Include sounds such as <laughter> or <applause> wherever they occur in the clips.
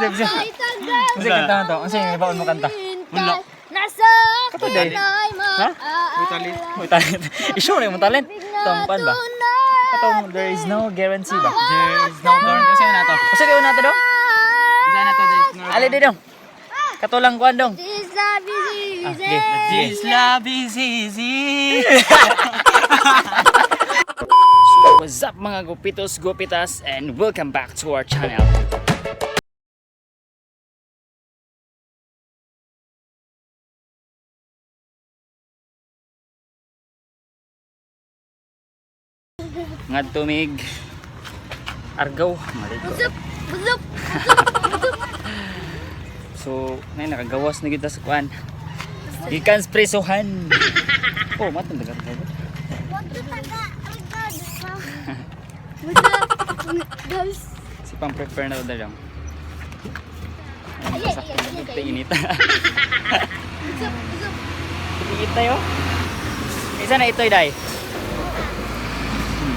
Kasi kanta na to. Ang sa'yo, baon mo kanta. Wala. Nasa Kato, Day. ay Ha? maaari. May talent. <laughs> Na yung talent. Tampan ba? Katong there is no guarantee ba? There is no guarantee. Kasi na to. Kasi kayo na to dong? Kasi na to. there is no Ali di dong. Katulang kuan dong. This love is Ah, easy. okay. This love is easy. So, what's up mga gupitos, gupitas, and welcome back to our channel. Nga tumig Argaw, maligo. <laughs> So, ngayon nakagawas na kita sa kuan. Gikan presohan. oh, matang dagat ka. Si pang prepare na to lang. Ay, ay, ay, ay, ay. Init. Init tayo. Isa na ito, Day.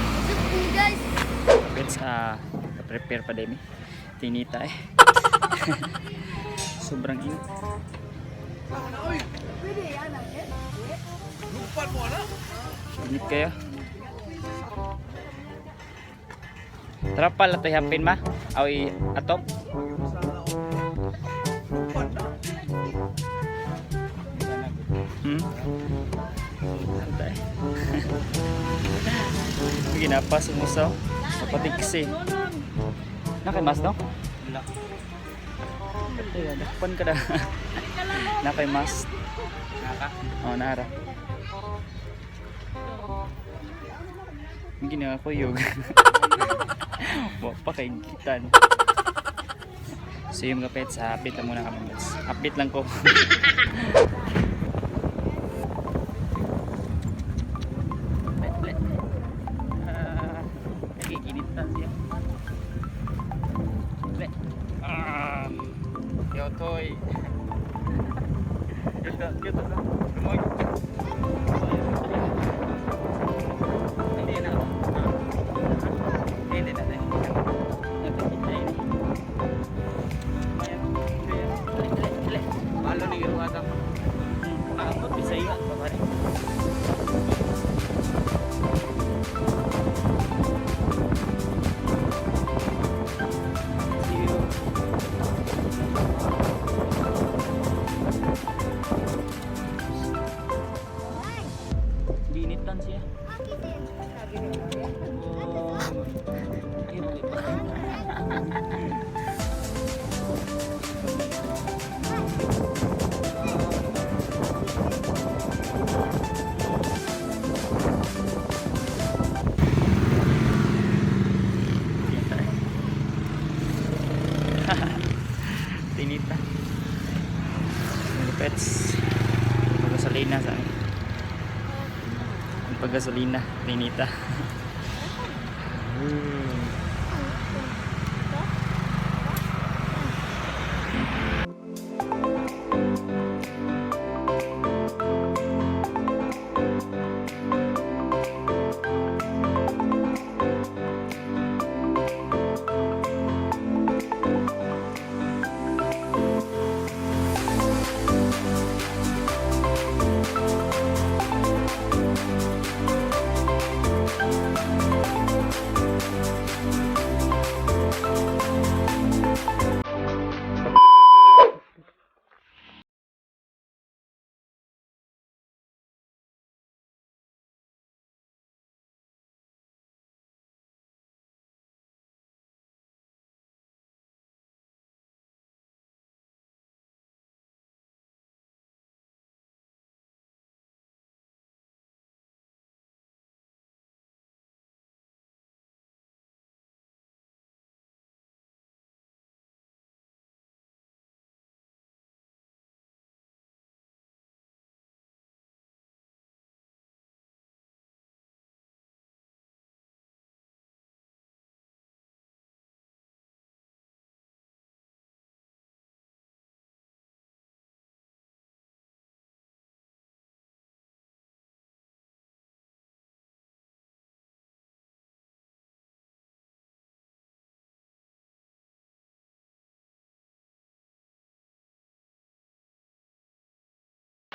Buzup, guys. Ah, prepare pa din eh. Tinita eh. <laughs> Sobrang init. Init kayo. Tara pala to hapin ma. Awi atop. Hmm? Mo sa sa patiksi. Nakay mas no? Wala. Ito yan, dakpan ka na. <laughs> Nakay mas. Naka. Oh, nara. Hindi na ako yug. <laughs> Wa pa kay kitan. So yung kapit sa update lang muna kami guys. Update lang ko. <laughs> Pagasolina. Tinita.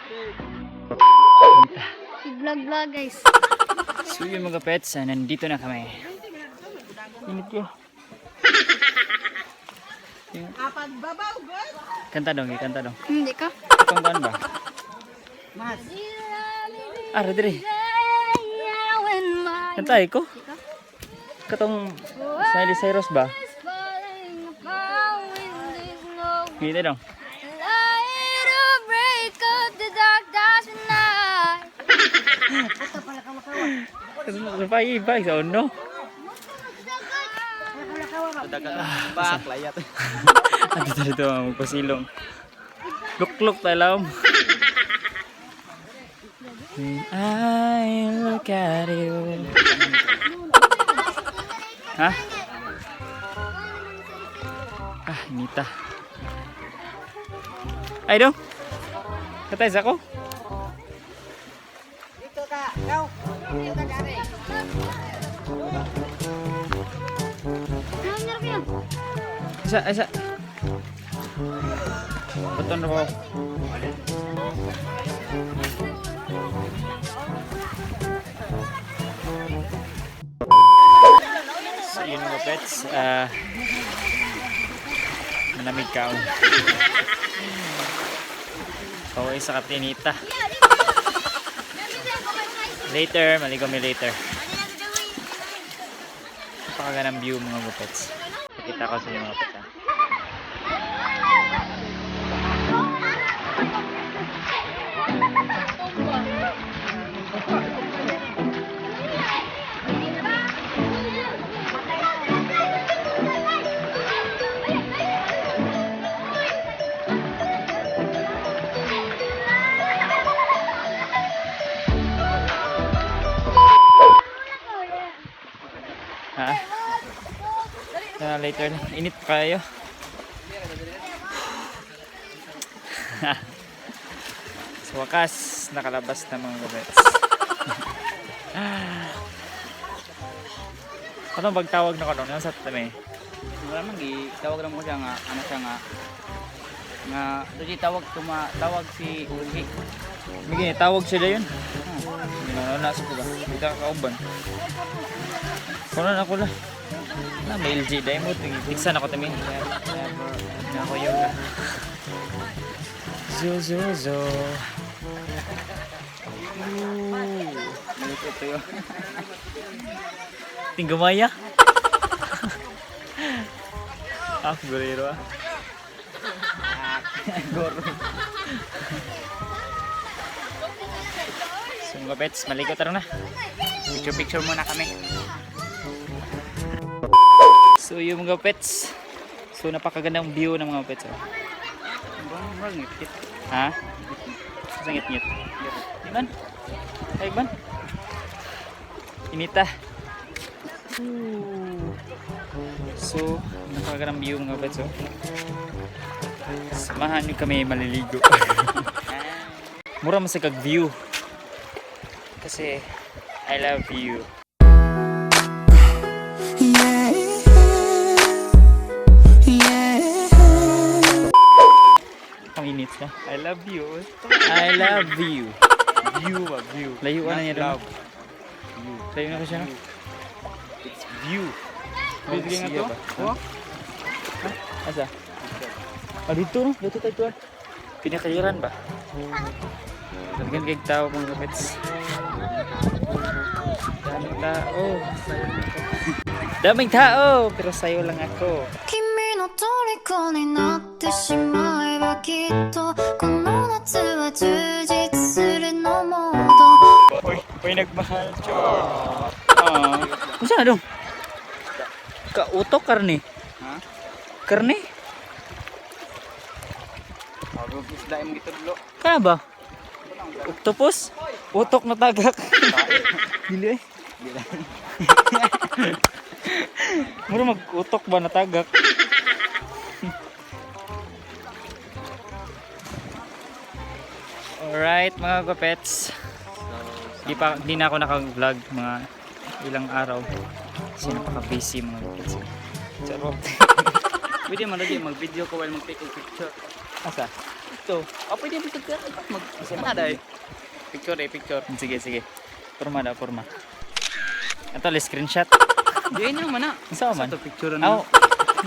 Si vlog vlog guys. So yun mga pets, ah, nandito na kami. Init ko. Kanta dong, kanta dong. Hindi ka? Itong kan ba? Ah, Rodri. Kanta ko. Katong Smiley Cyrus ba? Hindi dong. Supaya iba sa uno. Bak, layat. Ano dito dito ang magpasilong. Lukluk tayo When I look at you. Ha? Ah, inita. Ay, dong. Katay sa ko. Isa, isa. Beton ko. So yun mga pets, ah manamig ka Kaway sa katinita. Later, maligo mi later. Napakagandang view mga gupets. Pakita ko sa mga pets. Na later na. Init pa kayo. <laughs> Sa wakas, nakalabas na mga gabets. <laughs> ano pagtawag na ko doon? Ano sa tami? Wala man gi tawag lang mo siya nga ano siya nga nga doon tawag tuma tawag si Ugi. Migi, tawag sila yun. Hindi na nasa ko ba? Hindi ka kauban. Kuno na ako la. Na, may LG. Dahil mo, tigsan ako tami. Na ako yung... Zo, zo, zo. Malupit to yun. Tinggumaya. ah, gurero ah. Goro. So mga pets, maligo taro na. Picture picture muna kami. So yung mga pets. So napakagandang view ng mga pets. Oh. Bang ngit. Ha? Sangit ngit. Iban? Ay, Iban? Inita. Ooh. So, napakagandang view mga pets. Oh. Samahan nyo kami maliligo. <laughs> Mura man sa kag-view. Kasi, I love you. Init na. I love you. I love you. View ba view. Layuan na niya doon. Love. Layo na ko siya. no? It's view. Oh, Pwede nga to? Oh. Asa? Ah, dito no? Dito tayo tuwan. Pinakaliran ba? Talagang kay tao mga kapits. Daming tao. Daming tao! Pero sayo lang ako. 君の虜になってしまえばきっとこの夏は充実するのもっと Uy, uy nagmahal. Char. Ah. Ano na dong? Kautok karne. Ha? Karne? Bago isda yung gitudlo. Kana ba? Octopus? Utok na tagak. <laughs> Dili eh. <laughs> Mura mag-utok ba na tagak? <laughs> Alright mga kapets. Di pa di na ako naka-vlog mga ilang araw. Kasi napaka-busy mga kapets. Charot. <laughs> Pwede man lagi mag-video ko while mag-take a picture. Asa? dito. Ah, pwede dito ka. Mag Ano dai? Picture eh, picture. Sige, sige. Porma daw, porma. Ito, le screenshot. Di ini naman na. Isa man. Sa picture Aw, na.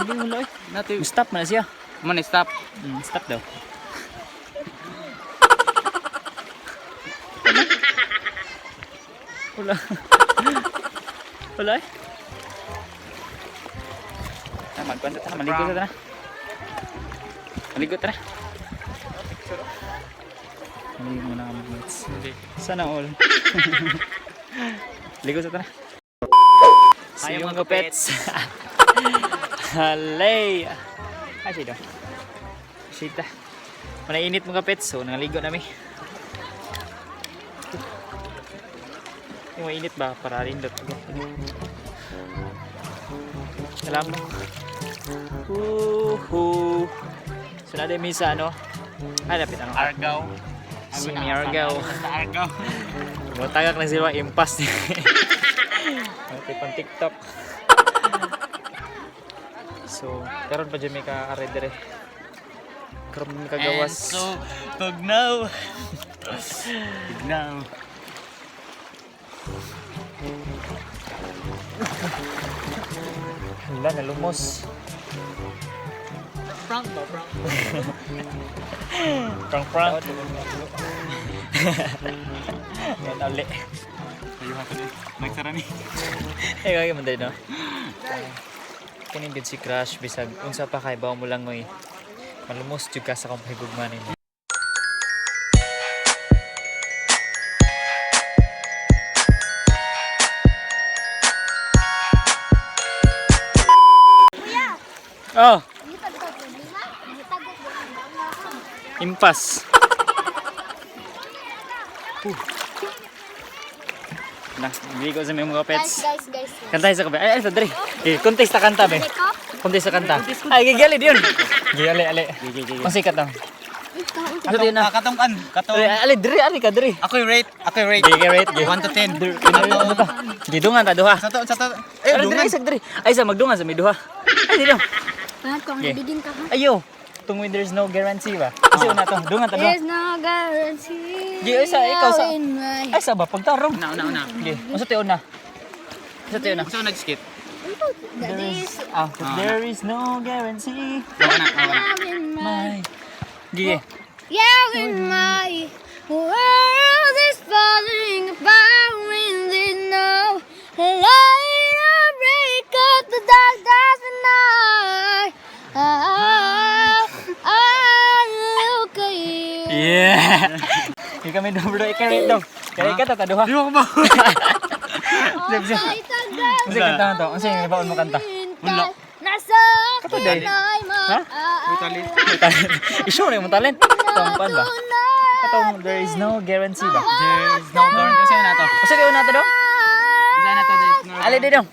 hindi mo loy. Nato. Stop na siya. Man stop. Mm, stop daw. Wala. <laughs> Wala eh. Ah, magkwento ta, maligo ta na. Maligo ta na. Maligo muna kami mates. Sana all. <laughs> Ligo ta na. See you mga mga pets. <laughs> Halay. Ay, sino? Sita. Manainit mga pets, so nangaligo nami. Yung mainit ba? Para rin dot. Alam mo. Woohoo. So na din sa ano? Ay, lapit ano? Argaw. Si Miargaw. Sa Argaw. Matagak na sila impas. <laughs> Ito pang TikTok. So, karon pa dyan may ka-are dire. Karon may kagawas. And so, tugnaw. <laughs> tugnaw. Hala, nalumos. Prank ba, prank? Prank prank. <laughs> Yan uli. Ayuhan ko din. Nagsara ni. Eh, kaya man no? Kanin gid si Crush bisag unsa pa kay bawo mo lang ngoy. Malumos jud ka sa kong higugman Oh, impas. <laughs> Uh. Na, hindi ko sa mga Guys, pets. guys, guys. Kanta sa kabe. Ay, ay, sa dre. Eh, contest ta kanta be. Ikaw? Contest sa kanta. Ay, gigali yun. Gigali, ali. Ang sikat lang. Ikaw. Ano din na? Katungkan. Katong. Ali, ali, dre, ali ka, dre. Ako rate. Ako rate. Gigi, rate, gigi. 1 to 10. Ano to? Gidungan ta, duha. Sa to, sa to. Eh, Ay, dre, isag dre. Ay, sa magdungan sa may duha. Ay, dito. Lahat ko, Okay. bigin ka ha? Ayo. Tung when there's no guarantee ba? Kasi una to, dungan ta, duha. There's no guarantee. Di, isa, ikaw sa- in my- Ay, sa ba? Pagtarong. Una, una, una. Sige, unsa tayo na? Unsa tayo na? Saan nag-skip? That is Ah, there is no guarantee. My... Gigi. Yeah, in my world is falling apart Yeah. Di kami dobro ikarate daw. Kaya ka to kaduha. Di mo ba? <laughs> Oh, may tagal Unsa kanta mo to? Unsa yung baon mo kanta? Wala. Nasa akin ay? Brutally. Issue na yung talent. Itong pan ba? Itong there is no guarantee ba? There is no guarantee. Saan na to? Unsa kayo na to daw? Saan na to? Ali di dong.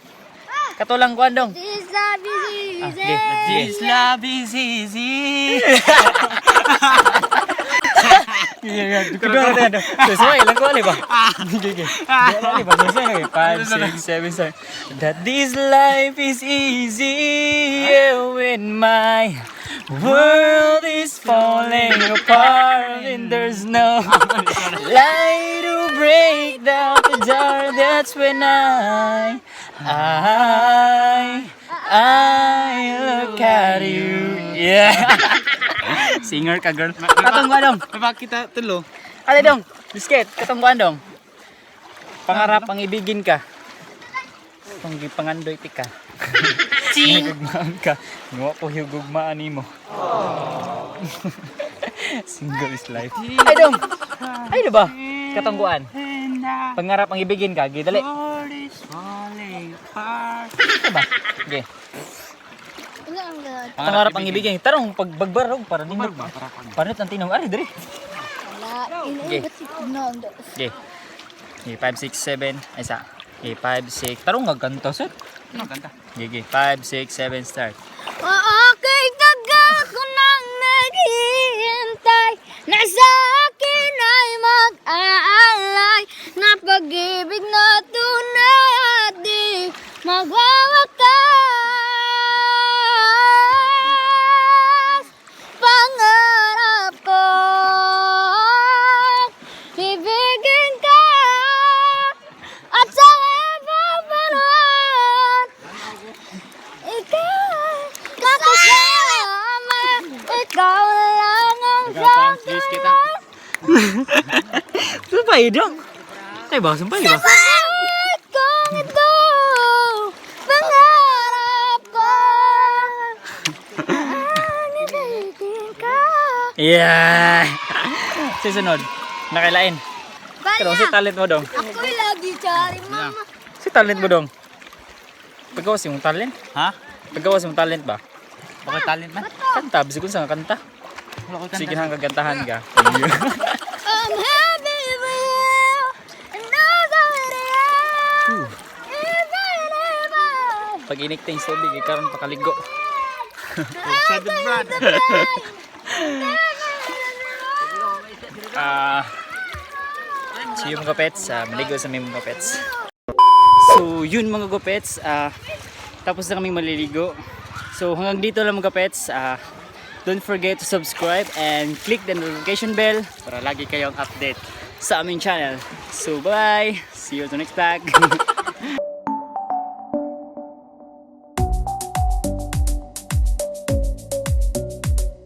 Katulang kuan dong. This love is Ah, easy. di. Di. This love is easy. <laughs> Sesuai lang ko ali ba? Gigi. Di ali ba? Sesuai lagi. 5 6 7 7. That this life is easy when my world is falling apart and there's no light to break down the dark. That's when I, I, I look at you. Yeah. <laughs> Singer ka, girl. Katong ba dong? Bakit kita tulo? Ali dong, bisket, katong ba dong? Pangarap ang ibigin ka. Kung gipangandoy ti ka. <laughs> Ching! Gugmaan ka. Nga po yung gugmaan mo. <laughs> Single is life. Ay dong! Ay di ba? Katangguan. Pangarap ang ibigin ka. Gidali. World is falling apart. Ano ba? Okay. Pangarap ang ibigin. Tarong pagbagbarog para nindot. Panot ang tinong. Ari. Wala. Okay. Okay. Okay, 5, 6, 7. Ay, isa. Okay, 5, 6. Tarong gaganta, sir. Ano ganda? Okay, 5, 6, 7, start. Okay, tagal ko nang naghihintay na sa akin ay mag-aalay na pag-ibig na tunay at di magwawakas. Sumpay dong. Ay ba, sumpay ba? Bakit kung ito Pangarap ko Ang ibigin ka Yeah! Susunod. Nakailain. Pero si talent mo dong. ako'y lagi chari mama Si talent mo dong. Pagkawas yung talent. Ha? Pagkawas yung talent ba? Bakit talent man? Kanta, saan ka kanta. Sige hang kagantahan ka. <laughs> I'm happy with you And know that I am Is Pag inikting sa ubig, ikaroon pakaligo. <laughs> Ah, so yung mga pets, ah, maligo sa may mga pets. So yun mga gupets, ah, tapos na kaming maliligo. So hanggang dito lang mga pets, ah, don't forget to subscribe and click the notification bell para lagi kayong update sa aming channel. So bye! See you to next vlog! <laughs>